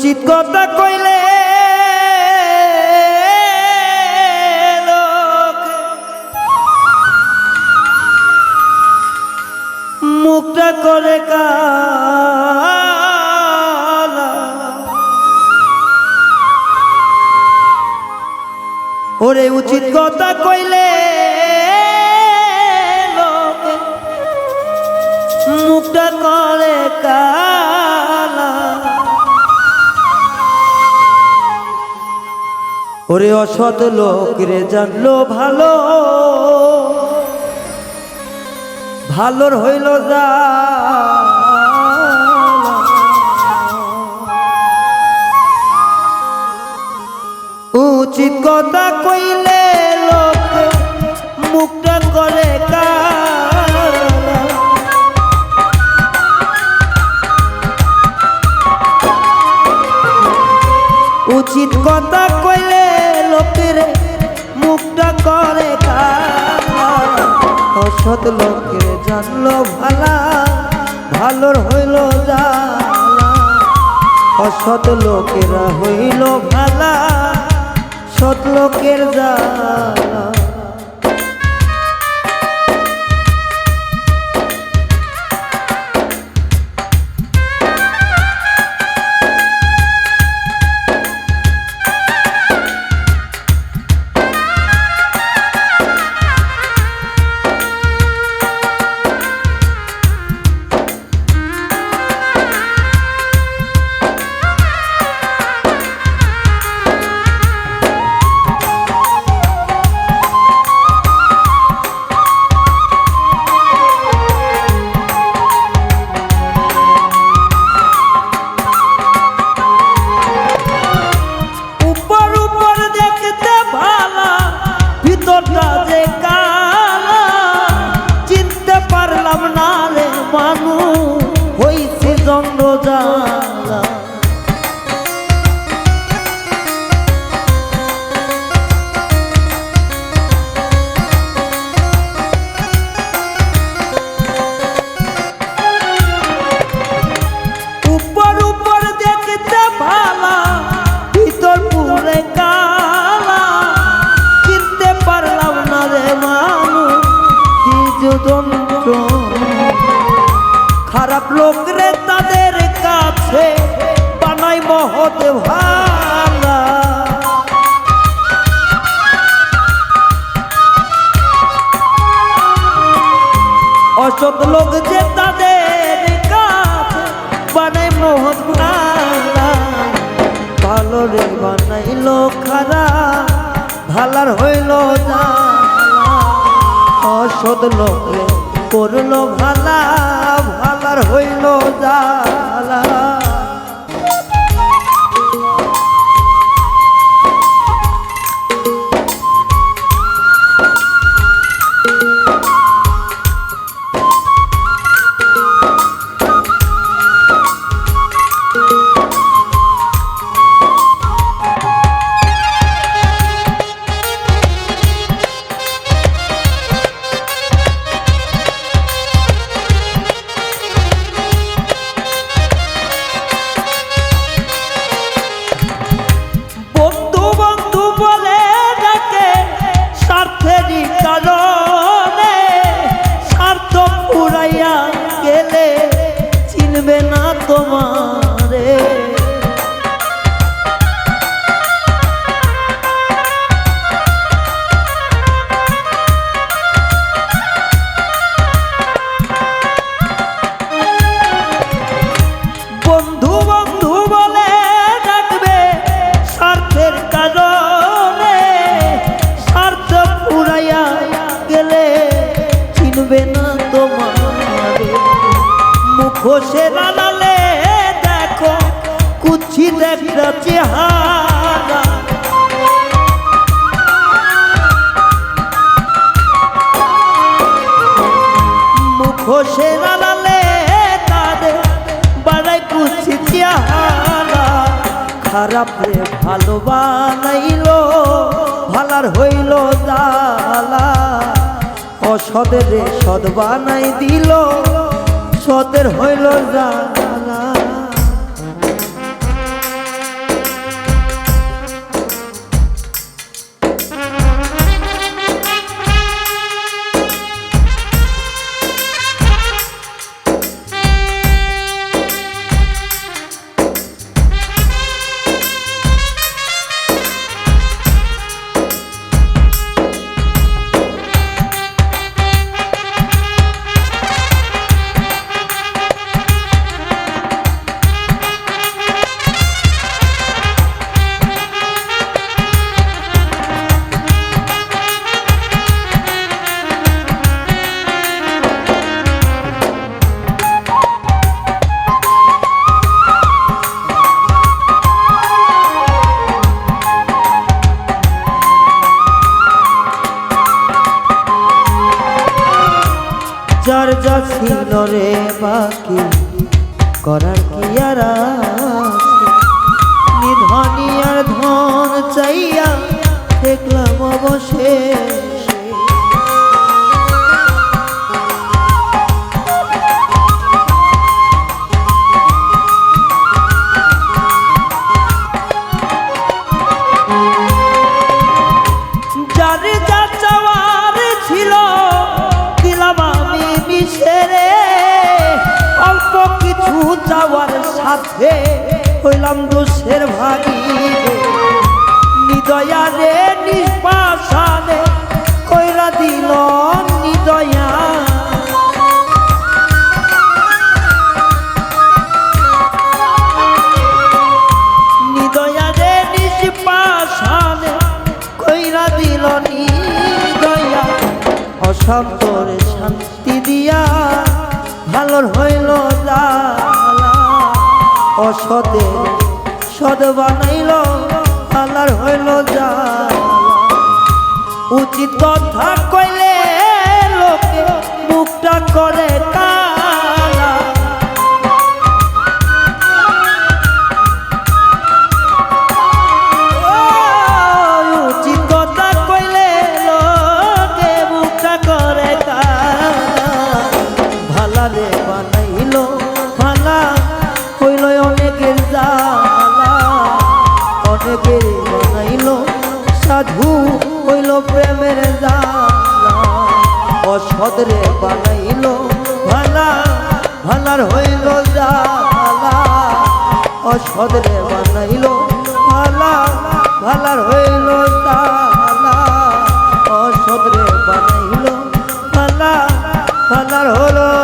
উচিত কথা কইলে মুখটা করে ওরে উচিত কথা কইলে মুখটা করে ওরে অসৎ লোক রে জানলো ভালো। ভালোর হইল যা। উচিত কথা কইলে লোক মুখটা করে উচিত কথা কইলে লোকের মুখটা করে অসৎ লোকের জানলো ভালা, ভালোর হইল জালা অসৎ লোকেরা হইল ভালা, সৎ লোকের জালা অসৎ লোক যে তাদের বানাই মোহন ভালা রে বানাইল খারা ভালার হইল জালা অসৎ লোক রে করল ভালা, ভালার হইল জালা তোমারে। বন্ধু বন্ধু বলে ডাকবে স্বার্থের কারণে। স্বার্থ পুরাইয়া গেলে চিনবে না তোমার মুখোশে রানালে কুচ্ছি একটা চেহারা। মুখোশে রানালে তাদের বাড়াই কুচ্ছি চেহারা। খারাপ ভালো বানাইলো, ভালার হইল জালা। অসদের সদ বানাই দিল, সদের হইল জালা। যা ছিল রে বাকি করার কি আর? নিধনি আর ধন চাইয়া দেখলাম অবশেষ যার সাথে হইলাম দোষের ভাগি নিদয়া রে নিষ্পাশানে কইরা দিল নিদয়া। নিদয়া রে কইরা দিল শান্তি দিয়া ভালোর হইল জ্বালা অসতে সদ বানাইল আলার হইল যা উচিত কথা কইলে রে বানাইল। ভালা, ভালার হইল জালা অসদ রে বানাইল। ভালা, ভালার হইল তালা অসদ রে বানাইল। ভালা, ভালার হলো